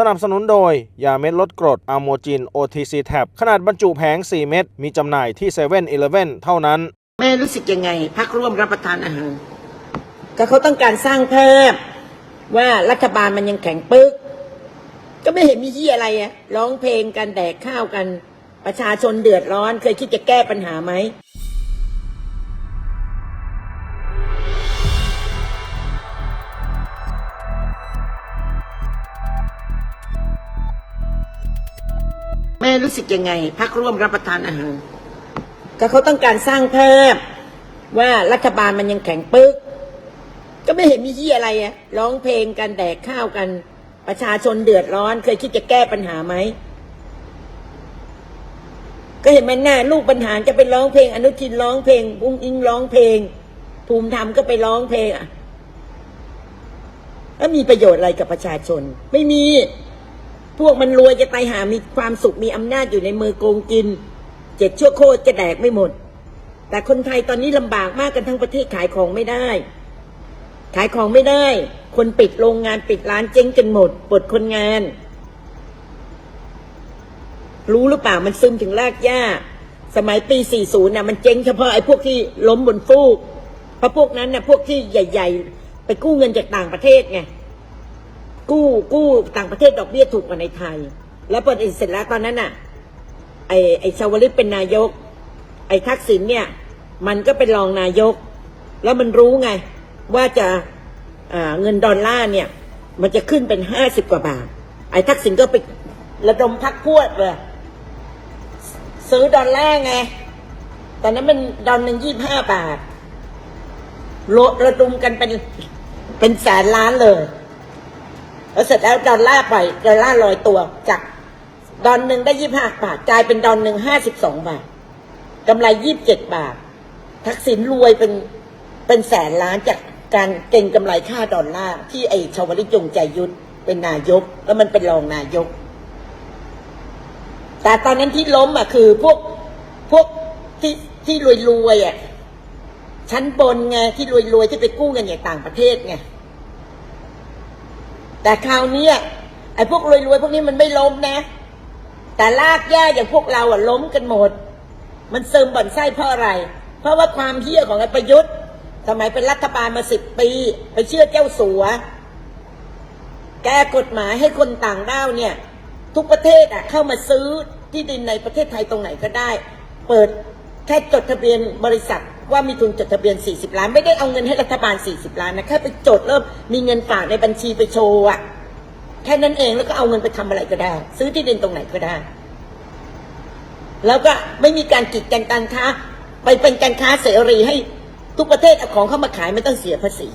สนับสนุนโดย ยาเม็ดลดกรดอะโมจิน OTC Tab ขนาดบรรจุแผง 4 เม็ดมีจำหน่ายที่7 e เ e ่ e อเท่านั้น แม่รู้สึกยังไง พักร่วมรับประทานอาหารก็เขาต้องการสร้างภาพ ว่ารัฐบาลมันยังแข็งปึก ก็ไม่เห็นมีที่อะไรอะร้องเพลงกันแดกข้าวกัน ประชาชนเดือดร้อน เคยคิดจะแก้ปัญหาไหม รู้สึกยังไงพักร่วมรับประทานอาหาร ก็เขาต้องการสร้างภาพว่ารัฐบาลมันยังแข็งปึ๊กก็ไม่เห็นมีที่อะไรอะร้องเพลงกันแดกข้าวกัน ประชาชนเดือดร้อน เคยคิดจะแก้ปัญหาไหมก็เห็นไหมหน้าลูกปัญหารจะไปร้องเพลง อนุทินร้องเพลงบุ้งอิงร้องเพลง ภูมิธรรมก็ไปร้องเพลงอะแล้วมีประโยชน์อะไรกับประชาชน ไม่มี พวกมันรวยจะตายหามีความสุขมีอำนาจอยู่ในมือโกงกิน เจ็ดชั่วโคตรจะแดกไม่หมด แต่คนไทยตอนนี้ลำบากมากกันทั้งประเทศขายของไม่ได้ ขายของไม่ได้ คนปิดโรงงานปิดร้านเจ๊งกันหมดปลดคนงาน รู้หรือเปล่ามันซึมถึงรากหญ้า สมัยปี 40น่ะมันเจ๊งเฉพาะไอ้พวกที่ล้มบนฟูกเพราะพวกนั้นน่ะพวกที่ใหญ่ ๆ ไปกู้เงินจากต่างประเทศไง กู้กู้ต่างประเทศดอกเบี้ยถูกกว่าในไทย แล้วพอเสร็จแล้วตอนนั้นน่ะไอ้ไอ้ชาวลิตเป็นนายก ไอ้ทักษิณเนี่ย มันก็เป็นรองนายก แล้วมันรู้ไง ว่าจะอ่าเงินดอลลาร์เนี่ย มันจะขึ้นเป็นห้าสิบกว่าบาท ไอ้ทักษิณก็ไประดมพักพวกเลยซื้อดอลลาร์ไงตอนนั้นมันดอลหนึ่งยี่ห้าบาทโลระดมกันเป็นเป็นแสนล้านเลย แล้วเสร็จแล้วดอลลาร์ไปดอลลาร์ลอยตัวจากดอลหนึ่งได้ยี่ห้าบาทกลายเป็นดอลหนึ่งห้าสิบสองบาทกำไรยี่บเจ็ดบาท ทักษิณรวยเป็นเป็นแสนล้านจากการเก็งกำไรค่าดอลลาร์ที่ไอชาวลิจงใจยุทธเป็นนายก แล้วมันเป็นรองนายก แต่ตอนนั้นที่ล้มอะคือพวกพวกที่ที่รวยรวยอะชั้นบนไงที่รวยรวยที่ไปกู้เงินจากต่างประเทศไง แต่คราวเนี้ยไอ้พวกรวยๆพวกนี้มันไม่ล้มนะ แต่ลากย่าอย่างพวกเราอะล้มกันหมด มันซึมบ่อนไส้เพราะอะไร เพราะว่าความเฮี้ยของไอ้ประยุทธ์สมัยเป็นรัฐบาลมาสิบปี ไปเชื่อเจ้าสัว แก้กฎหมายให้คนต่างด้าวเนี่ย ทุกประเทศอะเข้ามาซื้อที่ดินในประเทศไทยตรงไหนก็ได้ เปิดแค่จดทะเบียนบริษัท ว่ามีทุนจดทะเบียน 40 ล้าน ไม่ได้เอาเงินให้รัฐบาล 40 ล้านนะแค่ไปจดเริ่มมีเงินฝากในบัญชีไปโชว์อะแค่นั้นเองแล้วก็เอาเงินไปทำอะไรก็ได้ ซื้อที่ดินตรงไหนก็ได้ แล้วก็ไม่มีการกีดกันการค้า ไปเป็นการค้าเสรีให้ทุกประเทศเอาของเข้ามาขายไม่ต้องเสียภาษี